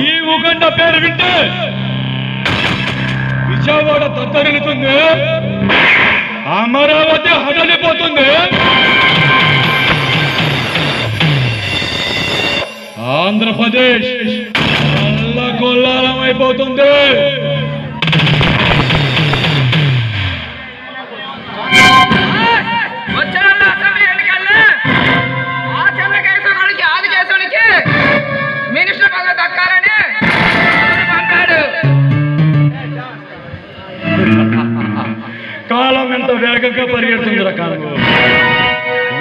ఈ ఉగండ పేరు వింటే విజయవాడ దత్తరిల్లుతుంది అమరావతి హడలిపోతుంది ఆంధ్రప్రదేశ్ కొల్లాలం అయిపోతుంది కాలం ఎంత వేగంగా పరిగెడుతుంది కాలం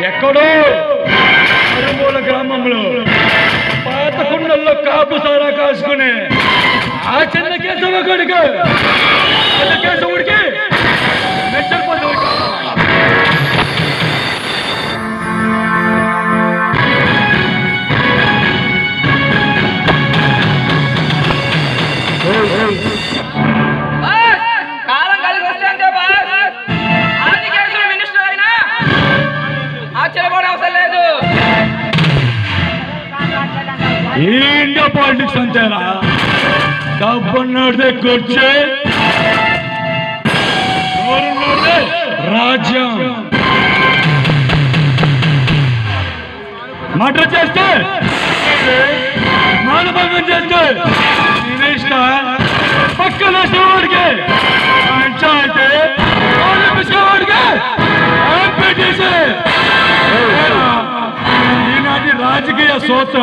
ఎక్కడో అరుమూల గ్రామంలో పాత కుండల్లో కాపు సారా కాసుకునే ఆ చిన్న కేశవ కొడుకు. చిన్న కేశవుడికి మెట్టలు పదవి oh. ఇండియా పాలిటిక్స్ అంతేనా? డబ్బున్నదే కూర్చే రాజ్యం. మటర్ చేస్తే మానభంగం చేస్తే. રાજકીય સોચ